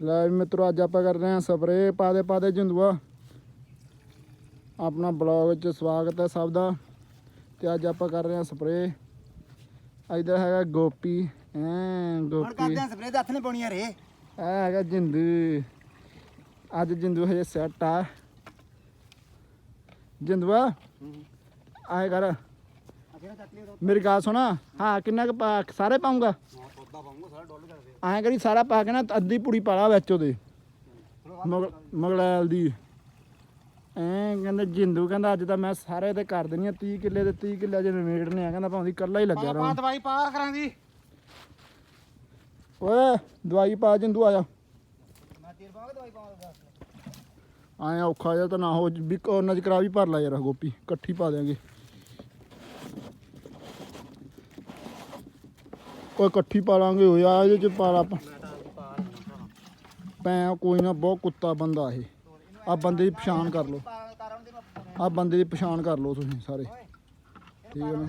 ਲੈ ਵੀ ਮਿੱਤਰੋ ਅੱਜ ਆਪਾਂ ਕਰ ਰਹੇ ਹਾਂ ਸਪਰੇ ਪਾ ਦੇ ਪਾ ਦੇ ਜਿੰਦੂਆ। ਆਪਣਾ ਬਲੌਗ 'ਚ ਸਵਾਗਤ ਹੈ ਸਭ ਦਾ। ਤੇ ਅੱਜ ਆਪਾਂ ਕਰ ਰਹੇ ਹਾਂ ਸਪਰੇ ਇਧਰ ਹੈਗਾ ਗੋਪੀ ਐ ਹੁਣ ਗੋਪੀ। ਕਰਦੇ ਆ ਸਪਰੇ ਦੇ ਹੱਥ ਨੇ ਪਾਉਣੀਆਂ ਰੇ। ਇਹ ਹੈਗਾ ਜਿੰਦੂ। ਅੱਜ ਜਿੰਦੂ ਹਜੇ ਸੈੱਟ ਆ। ਜਿੰਦੂਆ ਆਏ ਕਰ। ਮੇਰੀ ਗੱਲ ਸੁਣਾ। ਹਾਂ ਕਿੰਨਾ ਕੁ ਪਾ ਸਾਰੇ ਪਾਉਂਗਾ ਪਾਉਂਗਾ ਸਾਰਾ ਡੋਲ ਕਰਦੇ ਐਂ ਕਰੀ ਸਾਰਾ ਪਾ ਕੇ ਨਾ ਅੱਧੀ ਪੂੜੀ ਪਾ ਲਾ ਵਿੱਚ ਉਹਦੇ। ਮਗ ਮਗਲੈਲ ਦੀ। ਐਂ ਕਹਿੰਦੇ ਜਿੰਦੂ ਕਹਿੰਦਾ ਅੱਜ ਤਾਂ ਮੈਂ ਸਾਰੇ ਤੇ ਕਰ ਦੇਣੀ ਆ 30 ਕਿੱਲੇ ਤੇ 30 ਕਿੱਲੇ ਜੇ ਨਿਬੇੜਨੇ ਆ ਕਹਿੰਦਾ ਭਾਵੇਂ ਇਕੱਲਾ ਹੀ ਲੱਗਿਆ ਰਹਾਂ। ਦਵਾਈ ਪਾ ਕਰਾਂ ਦੀ। ਓਏ ਦਵਾਈ ਪਾ ਜਿੰਦੂ ਆਇਆ ਮੈਂ ਤੇਲ ਪਾਵਾਂਗਾ ਦਵਾਈ ਪਾਵਾਂਗਾ ਐਂ ਔਖਾ ਜਿਹਾ ਤਾਂ ਨਾ ਹੋ ਵੀ ਉਹਨਾਂ ਚ ਕਰਾ ਵੀ ਭਰ ਲਾ ਯਾਰ ਗੋਪੀ। ਇਕੱਠੀ ਪਾ ਦਿਆਂਗੇ। ਓਏ ਇਕੱਠੀ ਪਾਲਾਂਗੇ ਹੋਇਆ ਇਹਦੇ ਚ ਪਾਲਾ ਪੈ ਕੋਈ ਨਾ, ਬਹੁਤ ਕੁੱਤਾ ਬੰਦਾ ਇਹ। ਆ ਬੰਦੇ ਦੀ ਪਛਾਣ ਕਰ ਲਓ। ਆ ਬੰਦੇ ਦੀ ਪਛਾਣ ਕਰ ਲਓ ਤੁਸੀਂ ਸਾਰੇ। ਠੀਕ ਹੈ ਨਾ?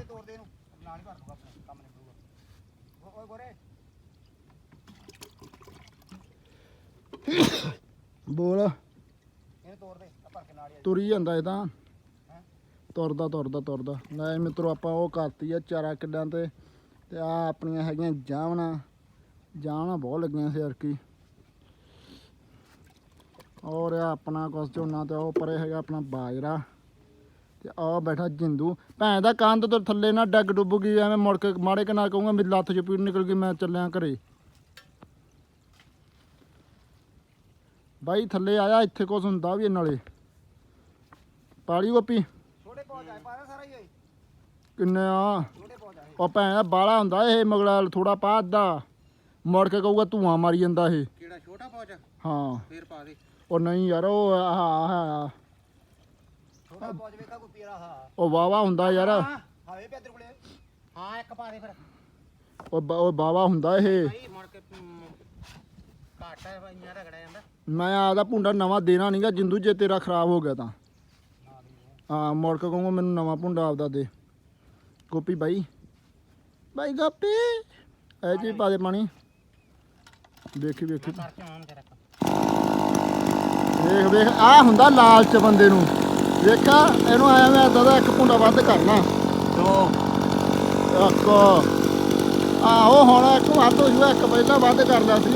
ਬੋਲ। ਤੁਰੀ ਜਾਂਦਾ ਇਹ ਤਾਂ। ਤੁਰਦਾ ਤੁਰਦਾ ਤੁਰਦਾ। ਲੈ ਮਿੱਤਰੋ, ਆਪਾਂ ਉਹ ਕਰਤੀ ਆ ਚਾਰਾ ਕਿੱਡਾਂ ਤੇ। ਤੇ ਆ ਆਪਣੀਆਂ ਹੈਗੀਆਂ ਜਾਵਣਾ ਜਾਵਣਾ ਬਹੁਤ ਲੱਗੀਆਂ ਸੀ ਅਰਕੀ ਔਰ ਇਹ ਆਪਣਾ ਕੁਛ ਝੋਨਾ ਤੇ ਉਹ ਪਰੇ ਹੈਗਾ ਆਪਣਾ ਬਾਜਰਾ। ਤੇ ਆ ਬੈਠਾ ਜਿੰਦੂ। ਭੈਣ ਦਾ ਕੰਧ ਤੋਂ ਥੱਲੇ ਨਾ ਡੱਗ ਡੁੱਬ ਗਈ ਐਵੇਂ ਮੁੜ ਕੇ ਮਾੜੇ ਕੇ ਨਾਲ ਕਹੂੰਗਾ ਮੇਰੀ ਲੱਤ 'ਚ ਪੀੜ ਨਿਕਲ ਗਈ ਮੈਂ ਚੱਲਿਆ ਘਰੇ। ਬਾਈ ਥੱਲੇ ਆਇਆ ਇੱਥੇ ਕੁਛ ਹੁੰਦਾ ਵੀ ਇਹ ਨਾਲੇ। ਪਾਲੀ ਗੋਪੀ। ਛੋਟੇ ਪੌਜ ਆਏ ਪਾਇਆ ਸਾਰਾ ਹੀ। ਕਿੰਨੇ ਆ? ਉਹ ਭੈਣ ਦਾ ਬਾਲਾ ਹੁੰਦਾ ਇਹ ਮਗਲਾ ਥੋੜਾ ਪਾ ਅੱਧਾ। ਮੁੜ ਕੇ ਕਹੂਗਾ ਧੂਆਂ ਮਾਰੀ ਜਾਂਦਾ ਇਹ। ਕਿਹੜਾ ਛੋਟਾ ਪੌਜ ਹਾਂ। ਫੇਰ ਪਾ ਦੇ। ਉਹ ਨਹੀਂ ਯਾਰ ਉਹ ਆਹ ਆਹ ਛੋਟਾ ਪੌਜ ਵੇਖਾ ਕੋਈ ਪੀਰਾ ਹਾਂ। ਉਹ ਵਾਵਾ ਹੁੰਦਾ ਯਾਰ। ਹਾਵੇ ਪੇ ਤੇਰੇ ਕੋਲੇ। ਹਾਂ ਇੱਕ ਪਾ ਦੇ ਫਿਰ। ਉਹ ਬ- ਉਹ ਵਾਵਾ ਹੁੰਦਾ ਇਹ। ਭਾਈ ਮੁੜ ਕੇ ਘਾਟਾ ਹੈ ਇੰਨਾ ਰਗੜਿਆ ਜਾਂਦਾ। ਮੈਂ ਆਦਾ ਪੁੰਡਾ ਨਵਾਂ ਦੇਣਾ ਨਹੀਂਗਾ ਜਿੰਦੂ ਜੇ ਤੇਰਾ ਖਰਾਬ ਹੋ ਗਿਆ ਤਾਂ। ਹਾਂ ਮੁੜ ਕੇ ਕਹੂੰਗਾ ਮੈਨੂੰ ਨਵਾਂ ਪੁੰਡਾ ਆਪਦਾ ਦੇ। ਗੋਪੀ ਬਾਈ। ਬਾਈ ਗੋਪੀ। ਐ ਜੀ ਪਾ ਦੇ ਪਾਣੀ। ਵੇਖੀ ਵੇਖੀ ਕਰਕੇ ਆਉਣ ਤੇਰਾ ਵੇਖ ਵੇਖ ਆ ਹੁੰਦਾ ਲਾਲਚ ਬੰਦੇ ਨੂੰ। ਵੇਖਾ ਇਹਨੂੰ ਆਇਆ ਮੈਂ ਏਦਾਂ ਦਾ ਇੱਕ ਪੁੰਡਾ ਵੱਧ ਕਰਨਾ। ਦੋ। ਇੱਕ। ਆਹੋ ਹੁਣ ਇੱਕ ਵੱਧ ਹੋ ਜੂਗਾ ਇੱਕ ਪਹਿਲਾਂ ਵੱਧ ਕਰ ਲਿਆ ਸੀ।